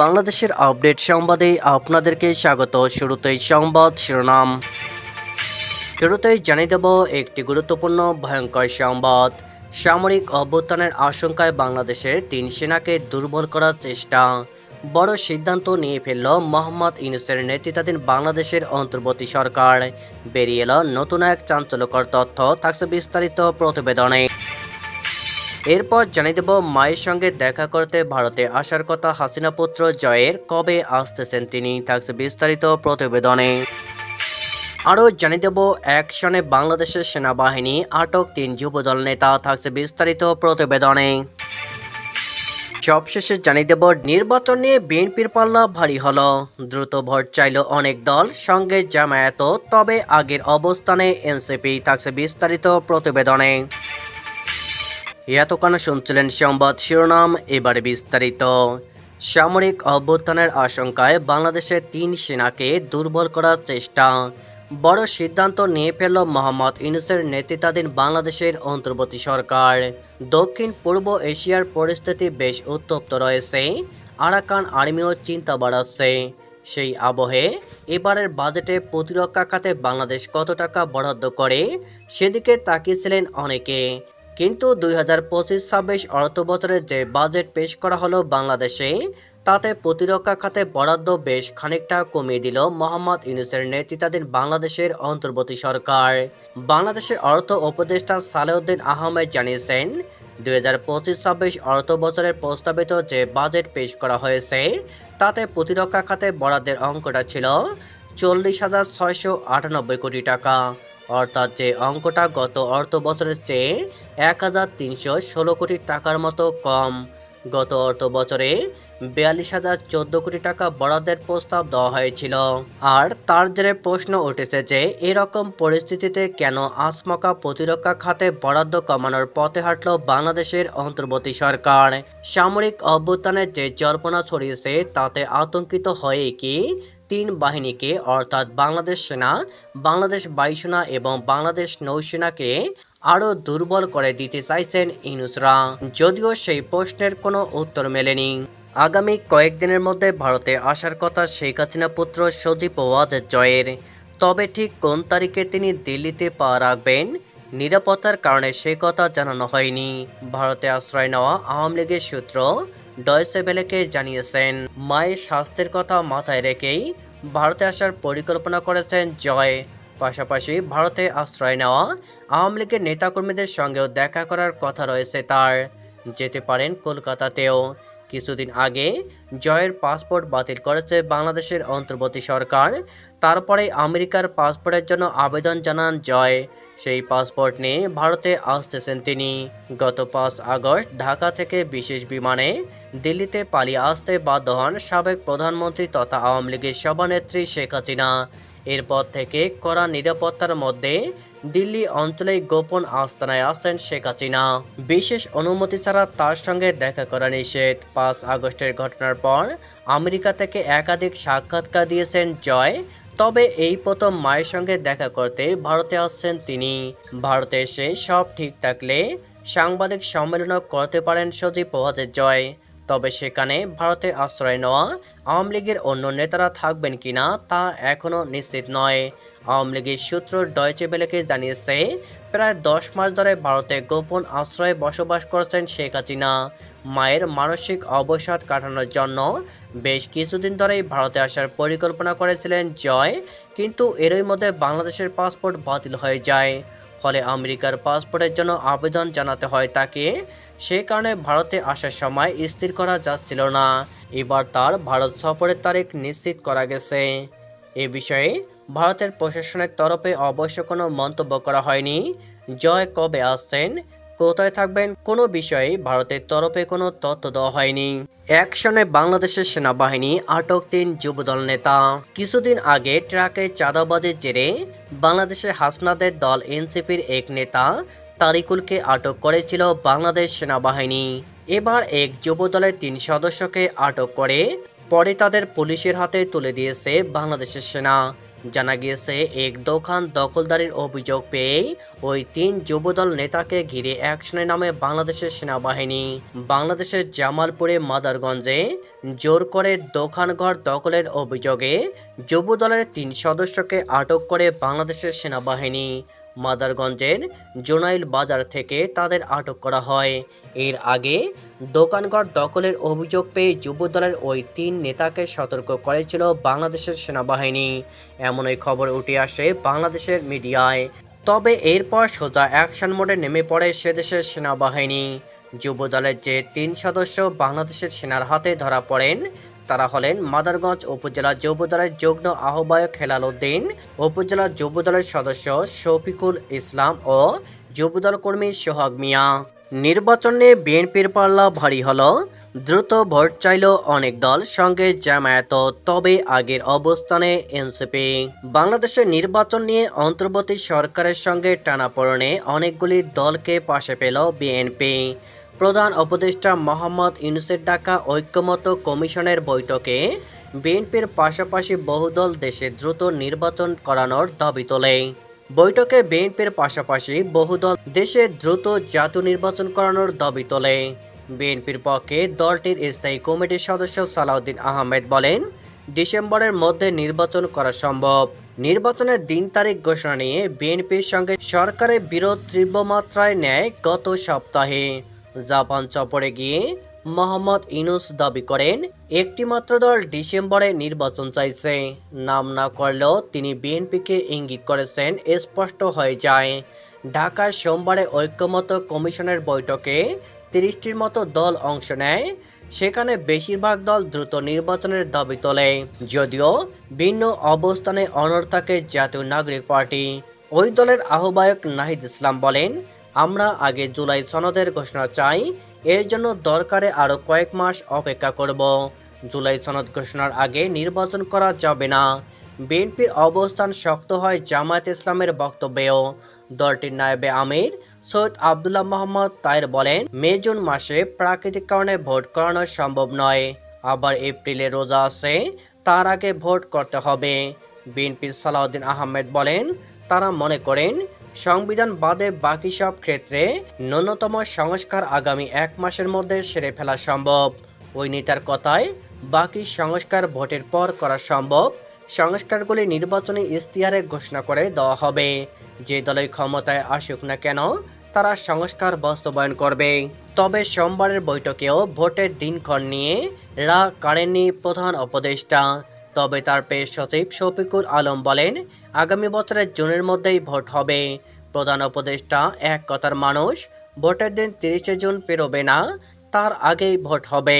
বাংলাদেশের আপডেট সংবাদে আপনাদেরকে স্বাগত। শুরুতেই সংবাদ শিরোনাম। শুরুতেই জানিয়ে দেব একটি গুরুত্বপূর্ণ ভয়ঙ্কর সংবাদ। সামরিক অভ্যুত্থানের আশঙ্কায় বাংলাদেশের তিন সেনাকে দুর্বল করার চেষ্টা। বড় সিদ্ধান্ত নিয়ে ফেলল মোহাম্মদ ইউনুসের নেতৃত্বাধীন বাংলাদেশের অন্তর্বর্তী সরকার। বেরিয়ে এল নতুন এক চাঞ্চল্যকর তথ্য। থাকছে বিস্তারিত প্রতিবেদনে। এরপর জানিয়ে দেব, মায়ের সঙ্গে দেখা করতে ভারতে আসার কথা হাসিনা পুত্র জয়ের কবে আসতেছেন তিনি থাকছে বিস্তারিত প্রতিবেদনে। আরও জানিয়ে দেব অ্যাকশনে বাংলাদেশের সেনাবাহিনী আটক তিন যুবদল নেতা থাকছে বিস্তারিত প্রতিবেদনে। সবশেষে জানিয়ে দেব, নির্বাচন নিয়ে বিএনপির পাল্লা ভারী হলো। দ্রুত ভোট চাইল অনেক দল, সঙ্গে জামায়াত তবে আগের অবস্থানে এনসিপি থাকছে বিস্তারিত প্রতিবেদনে। এতক্ষণ শুনছিলেন সংবাদ শিরোনাম, এবারে বিস্তারিত। সামরিক অভ্যুত্থানের আশঙ্কায় বাংলাদেশের তিন সেনাকে দুর্বল করার চেষ্টা। বড় সিদ্ধান্ত নিয়ে ফেলল মোহাম্মদ ইউনুসের নেতৃত্বাধীন বাংলাদেশের অন্তর্বর্তী সরকার। দক্ষিণ পূর্ব এশিয়ার পরিস্থিতি বেশ উত্তপ্ত রয়েছে। আরাকান আর্মিও চিন্তা বাড়াচ্ছে। সেই আবহে এবারের বাজেটে প্রতিরক্ষা খাতে বাংলাদেশ কত টাকা বরাদ্দ করে, সেদিকে তাকিয়েছিলেন অনেকে। কিন্তু দুই হাজার পঁচিশ ছাব্বিশ অর্থ বছরে যে বাজেট পেশ করা হলো বাংলাদেশে, তাতে প্রতিরক্ষা খাতে বরাদ্দ বেশ খানিকটা কমিয়ে দিল মোহাম্মদ ইউনুসের নেতৃত্বাধীন বাংলাদেশের অন্তর্বর্তী সরকার। বাংলাদেশের অর্থ উপদেষ্টা সালেউদ্দিন আহমেদ জানিয়েছেন, দুই হাজার পঁচিশ ছাব্বিশ অর্থ বছরের প্রস্তাবিত যে বাজেট পেশ করা হয়েছে, তাতে প্রতিরক্ষা খাতে বরাদ্দের অঙ্কটা ছিল চল্লিশ হাজার ছয়শো আটানব্বই কোটি টাকা। অর্থাৎ যে অঙ্কটা গত অর্থ বছরের চেয়ে এক হাজার তিনশো ষোলো কোটি টাকার মতো কম। গত অর্থ বছরে বিয়াল্লিশ হাজার চোদ্দ কোটি টাকা বরাদ্দের প্রস্তাব দেওয়া হয়েছিল। আর তার জেরে প্রশ্ন উঠেছে যে, এরকম পরিস্থিতিতে কেন আসমকা প্রতিরক্ষা খাতে বরাদ্দ কমানোর পথে হাঁটল বাংলাদেশের অন্তর্বর্তী সরকার? সামরিক অভ্যুত্থানের যে জল্পনা ছড়িয়েছে, তাতে আতঙ্কিত হয়ে কি তিন বাহিনীকে, অর্থাৎ বাংলাদেশ সেনা, বাংলাদেশ বায়ুসেনা এবং বাংলাদেশ নৌসেনাকে আরও দুর্বল করে দিতে চাইছেন ইনুসরা। যদিও সেই প্রশ্নের কোনো উত্তর মেলেনি। আগামী কয়েকদিনের মধ্যে ভারতে আসার কথা শেখ হাসিনা পুত্র সজীব ওয়াজের জয়ের। তবে ঠিক কোন তারিখে তিনি দিল্লিতে পা রাখবেন? নিরাপত্তার কারণে সে কথা জানানো হয়নি। ভারতে আশ্রয় নেওয়া আওয়ামী লীগের সূত্র ডয়সে বেলেকে জানিয়েছেন। মায়ের স্বাস্থ্যের কথা মাথায় রেখেই ভারতে আসার পরিকল্পনা করেছেন জয়। পাশাপাশি ভারতে আশ্রয় নেওয়া আওয়ামী লীগের নেতাকর্মীদের সঙ্গেও দেখা করার কথা রয়েছে তার। যেতে পারেন কলকাতাতেও। কিছুদিন আগে জয়ের পাসপোর্ট বাতিল করেছে বাংলাদেশের অন্তর্বর্তী সরকার। তারপরে আমেরিকার পাসপোর্টের জন্য আবেদন জানান জয়। সেই পাসপোর্ট নিয়ে ভারতে আসতেছেন তিনি। গত পাঁচ আগস্ট ঢাকা থেকে বিশেষ বিমানে দিল্লিতে পালিয়ে আসতে বাধ্য হন সাবেক প্রধানমন্ত্রী তথা আওয়ামী লীগের সভানেত্রী শেখ হাসিনা। এরপর থেকে কড়া নিরাপত্তার মধ্যে দিল্লি অঞ্চলে গোপন আস্তানায় আসেন শেখ হাসিনা। বিশেষ অনুমতি ছাড়া তার সঙ্গে দেখা করা নিষেধ। পাঁচ আগস্টের ঘটনার পর আমেরিকা থেকে একাধিক সাক্ষাৎকার দিয়েছেন জয়। তবে এই প্রথম মায়ের সঙ্গে দেখা করতে ভারতে আসছেন তিনি। ভারতে এসে সব ঠিক থাকলে সাংবাদিক সম্মেলনও করতে পারেন সজীব ওয়াজের জয়। তবে সেখানে ভারতে আশ্রয় নেওয়া আওয়ামী লীগের অন্য নেতারা থাকবেন কিনা তা এখনও নিশ্চিত নয়। আওয়ামী লীগের সূত্র ডয়চে বেলেকে জানিয়েছে, প্রায় দশ মাস ধরে ভারতে গোপন আশ্রয়ে বসবাস করছেন শেখ হাসিনা। মায়ের মানসিক অবসাদ কাটানোর জন্য বেশ কিছুদিন ধরেই ভারতে আসার পরিকল্পনা করেছিলেন জয়, কিন্তু এরই মধ্যে বাংলাদেশের পাসপোর্ট বাতিল হয়ে যায়। ফলে আমেরিকার পাসপোর্টের জন্য আবেদন জানাতে হয় তাকে। সে কারণে ভারতে আসার সময় স্থির করা যাচ্ছিল না। এবার তার ভারত সফরের তারিখ নিশ্চিত করা গেছে। এ বিষয়ে ভারতের প্রশাসনের তরফে অবশ্য কোনো মন্তব্য করা হয়নি। জয় কবে আসছেন, কোথায় থাকবেন, কোনো বিষয়ে ভারতের তরফে কোনো তথ্য দেওয়া হয়নি। অ্যাকশনে বাংলাদেশের সেনাবাহিনী আটক তিন যুবদল নেতা। কিছুদিন আগে ট্রাকে চাঁদাবাজের জেরে বাংলাদেশের হাসনাদের দল এনসিপির এক নেতা তারিকুলকে আটক করেছিল বাংলাদেশ সেনাবাহিনী। এবার এক যুবদলের তিন সদস্যকে আটক করে পরে তাদের পুলিশের হাতে তুলে দিয়েছে বাংলাদেশের সেনা। জানা গিয়েছে, এক দোকান দখলদারির অভিযোগ পেয়ে ওই তিন যুবদল নেতাকে ঘিরে অ্যাকশনের নামে বাংলাদেশের সেনাবাহিনী, বাংলাদেশের জামালপুরে মাদারগঞ্জে জোর করে দোকানঘর দখলের অভিযোগে যুবদলের তিন সদস্যকে আটক করে বাংলাদেশের সেনাবাহিনী। মাদারগঞ্জের জোনাইল বাজার থেকে তাদের আটক করা হয়। এর আগে দোকানঘর দখলের অভিযোগ পেয়ে যুবদলের ওই তিন নেতাকে সতর্ক করেছিল বাংলাদেশের সেনাবাহিনী। এমনই খবর উঠে আসে বাংলাদেশের মিডিয়ায়। তবে এরপর সোজা অ্যাকশন মোডে নেমে পড়ে সেদেশের সেনাবাহিনী। যুবদলের যে তিন সদস্য বাংলাদেশের সেনার হাতে ধরা পড়েন তারা হলেন মাদারগঞ্জ উপজেলা যুবদলের যুগ্ম আহ্বায়ক হেলাল উদ্দিন উপজেলা যুবদলের সদস্য শফিকুল ইসলাম ও যুবদল কর্মী সোহাগ মিয়া। নির্বাচনে বিএনপির পাল্লা ভারী হল। দ্রুত ভোট চাইল অনেক দল সঙ্গে জামায়াত, তবে আগের অবস্থানে এনসিপি। বাংলাদেশের নির্বাচন নিয়ে অন্তর্বর্তী সরকারের সঙ্গে টানাপোড়েনে অনেকগুলি দলকে পাশে পেল বিএনপি। প্রধান উপদেষ্টা মোহাম্মদ ইউনুসের ডাকা ঐক্যমত কমিশনের বৈঠকে বিএনপির পাশাপাশি বহুদল দেশে দ্রুত নির্বাচন করানোর দাবি তোলে। বৈঠকে বিএনপির পাশাপাশি বহুদল দেশে দ্রুত জাতীয় নির্বাচন করানোর দাবি তোলে। বিএনপির পক্ষে দলটির স্থায়ী কমিটির সদস্য সালাউদ্দিন আহমেদ বলেন, ডিসেম্বরের মধ্যে নির্বাচন করা সম্ভব। নির্বাচনের দিন তারিখ ঘোষণা নিয়ে বিএনপির সঙ্গে সরকারের বিরোধ তীব্র মাত্রায় নেয় গত সপ্তাহে। জাপান চপরে গিয়ে মোহাম্মদ ইনুস দাবি করেন একটি মাত্র দল ডিসেম্বরে নির্বাচন চাইছে। নাম না করলেও তিনি বিএনপিকে ইঙ্গিত করেছেন, স্পষ্ট হয়ে যায়। ঢাকায় সোমবারে ঐক্যমত কমিশনের বৈঠকে তিরিশটির মতো দল অংশ নেয়, সেখানে বেশিরভাগ দল দ্রুত নির্বাচনের দাবি তোলে। যদিও ভিন্ন অবস্থানে অনড় থাকে জাতীয় নাগরিক পার্টি। ওই দলের আহ্বায়ক নাহিদ ইসলাম বলেন আমরা আগে জুলাই সনদের ঘোষণা চাই। এর জন্য দরকারে আরও কয়েক মাস অপেক্ষা করব। জুলাই সনদ ঘোষণার আগে নির্বাচন করা যাবে না। বিএনপির অবস্থান শক্ত হয় জামায়াত ইসলামের বক্তব্যেও। দলটির নায়েবে আমির সৈয়দ আবদুল্লাহ মোহাম্মদ তায়ের বলেন, মে জুন মাসে প্রাকৃতিক কারণে ভোট করানো সম্ভব নয়। আবার এপ্রিলে রোজা আছে, তার আগে ভোট করতে হবে। বিএনপির সালাউদ্দিন আহমেদ বলেন, তারা মনে করেন সংবিধান বাদে বাকি সব ক্ষেত্রে ন্যূনতম সংস্কার আগামী এক মাসের মধ্যে সেরে ফেলা সম্ভব। ওই নেতার কথায়, বাকি সংস্কার ভোটের পর করা সম্ভব, সংস্কারগুলি নির্বাচনী ইশতেহারে ঘোষণা করে দেওয়া হবে। যে দলের ক্ষমতায় আসুক না কেন, তারা সংস্কার বাস্তবায়ন করবে। তবে সোমবারের বৈঠকেও ভোটের দিনক্ষণ নিয়ে রা কারেননি প্রধান উপদেষ্টা। তবে তার পেশ সচিব শফিকুল আলম বলেন, আগামী বছরের জুনের মধ্যেই ভোট হবে। প্রধান উপদেষ্টা এক কথার মানুষ, ভোটের দিন তিরিশে জুন পেরোবে না, তার আগেই ভোট হবে।